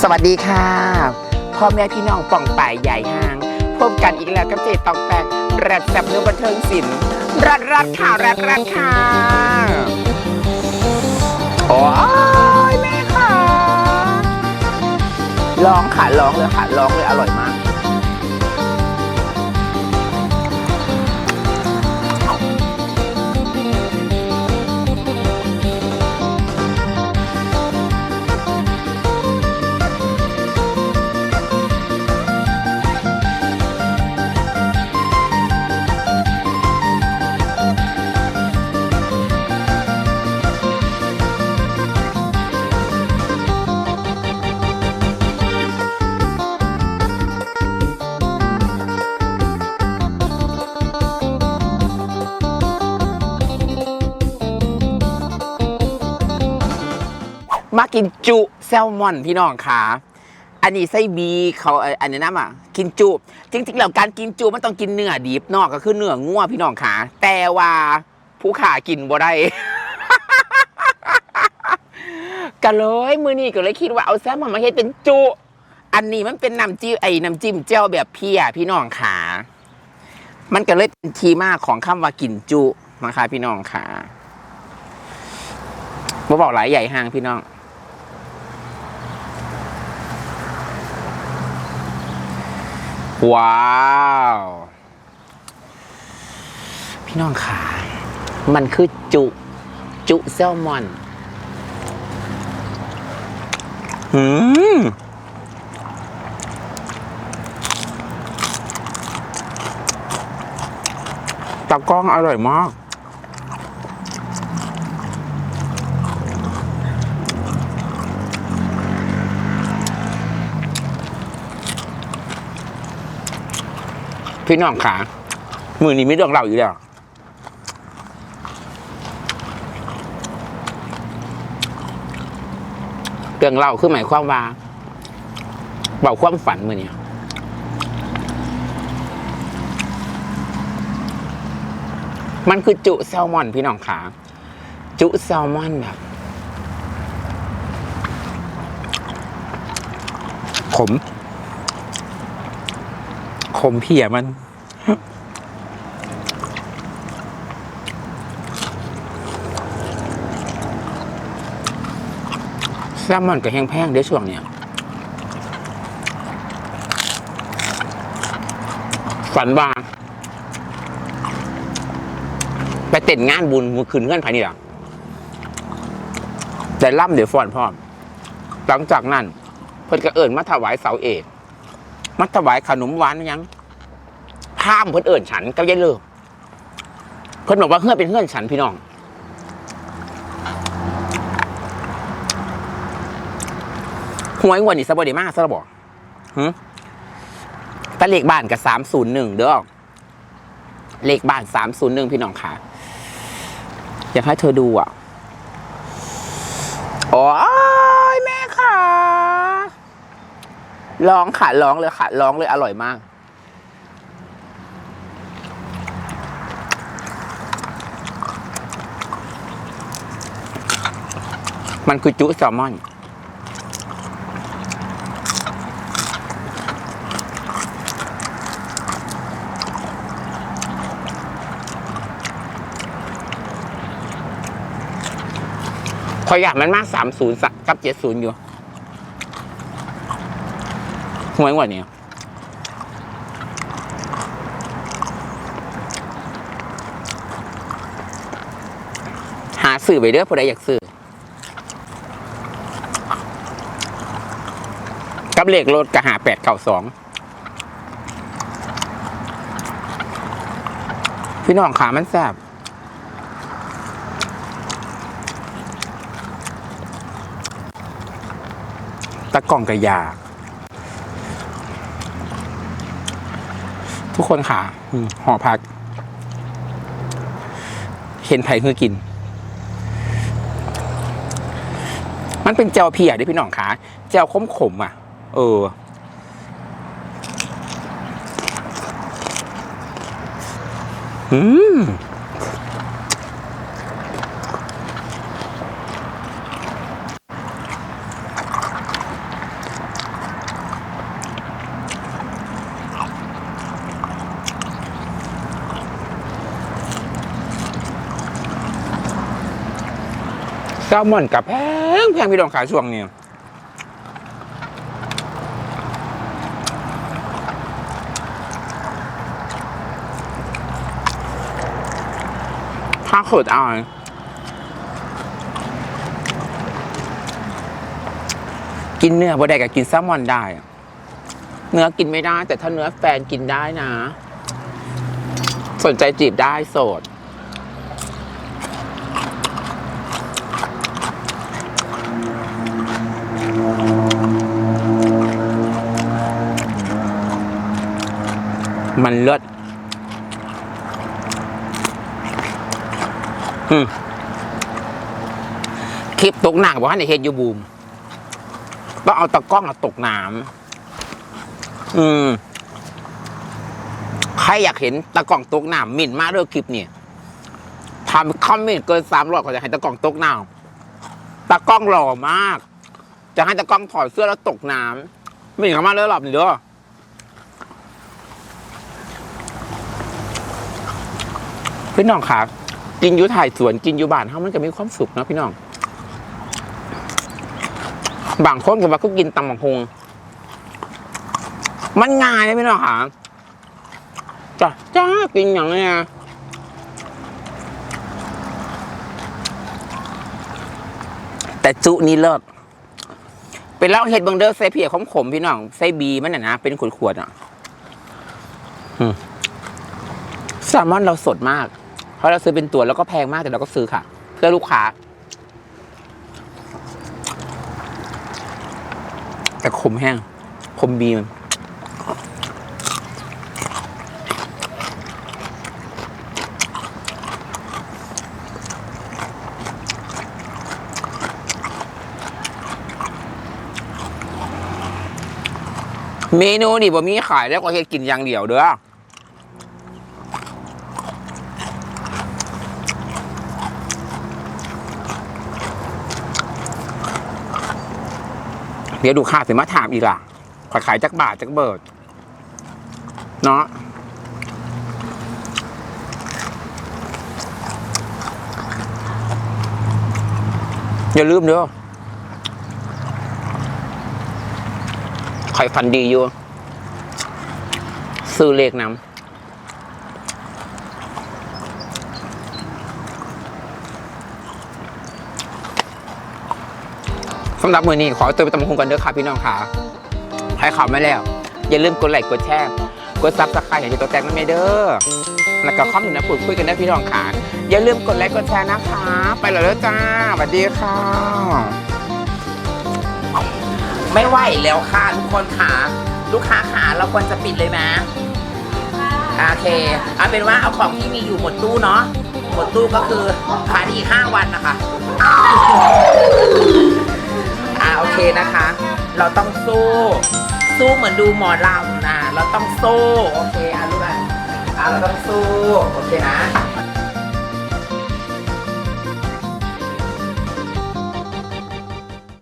สวัสดีค่ะพ่อแม่พี่น้องป่องป่ายใหญ่ห้าง พบกันอีกแล้วกับเจตองแปงแรดแบบเนื้อบันเทิงศิลป์รัดรัดข่าวรัดรัดค่ะโอ้ยแม่ค่ะร้องค่ะร้องเลยค่ะร้องเลยอร่อยมาก มากินจุแซลมอนพี่น้องค่ะอันนี้ไส้บีเขาอันนี้นะอะกินจุจริงๆแล้วการกินจุมันต้องกินเนื้อดิบนอกก็คือเนื้องัวพี่น้องค่ะแต่ว่าผู้ขากินบ่ได้ก็เลยมือนี้ก็เลยคิดว่าเอาแซลมอนมาเฮ็ดเป็นจุ อันนี้มันเป็นน้ำจิ้มไอ้น้ำจิ้มเจ้าแบบเพียพี่น้องค่ะมันก็เลยเป็นทีมาของคำว่ากินจุนะคะพี่น้องค่ะบ่บอกหลายใหญ่ห้างพี่น้อง ว้าว พี่น้องขามันคือจุ จุแซลมอน อืมตะกร้องอร่อยมาก พี่น้องขามือนี้ไม่เรื่องเราอยู่แล้วเรื่องเล่าคือหมายความว่าเบาความฝันมือเนี่ยมันคือจุแซลมอนพี่น้องขาจุแซลมอนแบบขม ขมเพียมัน แซลมอนก็แห้งแพงเด้ช่วงเนี้ยฝันว่าไปเต้นงานบุญมือคืนเงื่อนไขนี่หรอแต่ล่ำเดี๋ยวฟอนพร้อมหลังจากนั้น เพิ่นก็เอิญมาถวายเสาเอกมาถวายขนมหวานยังข้ามเพิ่นเอิญฉันก็ยัยเลิกเพิ่นบอกว่าเฮื่อนเป็นเฮื่อนฉันพี่น้อง หวยงวดนี่สบดีมากซะแล้วบอกฮึแต่เลขบ้านกับสามศูนย์หนึ่งเด้อเลขบ้านสามศูนย์หนึ่งพี่น้องค่ะ อยากให้เธอดูอะโอ้ยแม่ค่ะร้องค่ะร้องเลยค่ะร้องเลยอร่อยมาก มันคือจุแซลมอน ขอยอยากมันมากสามศูนย์กับเจ็ดศูนย์อยู่ห่วยกว่านี้หาสื่อไปเด้อผู้ใดอยากซื้อกับเลขรถกระหาแปดเก้าสองพี่น้องขามันแซ่บะกล่องกระยา ทุกคนค่ะหอพัก เห็นไผ่คือกิน มันเป็นเจลเพียด้วยพี่น้องขาเจลขมขมอะ เอออืม แซลมอนกับแพงแพงพี่น้องขาช่วงนี้ถ้าเขิดเอากินเนื้อบ่ได้กับกินแซลมอนได้ เนื้อกินไม่ได้ แต่ถ้าเนื้อแฟนกินได้นะ สนใจจีบได้โสด มันเลิศอืมคลิปตกหนักบอกว่าในเฮดอยูบูมต้องเอาตะกล้องมาตกน้ำอืม ใครอยากเห็นตะกล้องตกน้ำมินมากเรื่องคลิปนี่ทำคอมเมนต์เกินสามร้อบก็จะให้ตะกล้องตกน้ำตะกล้องหล่อมาก จะให้ตะกล้องถอดเสื้อแล้วตกน้ำไม่เห็นเขามาเลยหรอบหนี่เด้อพี่น้องครับกินอยูถ่ายสวนกินอยูบ้านเขามันจะมีความสุขนะพี่น้อง บางคนก็ว่าก็กินตำบักฮงมันง่ายนะพี่น้องคะจ้าจ้ากินอย่างเนี้ยแต่จุนี่เลิศ เป็นเล้าเห็ดเบังเดอร์ใส่เพียขมๆพี่น้องใส่บีมันน่ะนะเป็นขวดๆอะแซลมอนเราสดมาก เพราะเราซื้อเป็นตัวแล้วก็แพงมากแต่เราก็ซื้อค่ะ เพื่อลูกค้า แต่ขมแห้งขมบีมัน เมนูนี่บ่มีขายแล้วก็เฮ็ดกินอย่างเดียวเด้อเดี๋ยวดูค่าสิมาถามอีกล่ะขายขายจักบาทจักเบิด เนาะอย่าลืมเด้อ ใครฟันดีอยู่ ซื้อเลขนำสำหรับมือนี้ขอตัวไปตำบักหุงกันเด้อค่ะพี่น้องค่ะให้ข่าวไม่แล้ว อย่าลืมกดไลค์กดแชร์กดซับสไครต์ให้ตัวแตงนั่นไม่เด้อแล้วก็คอมอยู่นะพูดคุยกันได้พี่น้องค่ะอย่าลืมกดไลค์กดแชร์นะคะ ไปแล้วเด้อจ้าสวัสดีค่ะ ไม่ไหวแล้วค่ะทุกคนค่ะ ลูกค้าขาเราควรจะปิดเลยไหมโอเคเอาเป็นว่าเอาของที่มีอยู่หมดตู้เนาะหมดตู้ก็คือขายได้อีกห้าวันนะคะอ่าโอเคนะคะ เราต้องสู้สู้เหมือนดูหมอลำนะเราต้องสู้โอเคอะลูกอะอะเราต้องสู้โอเคนะ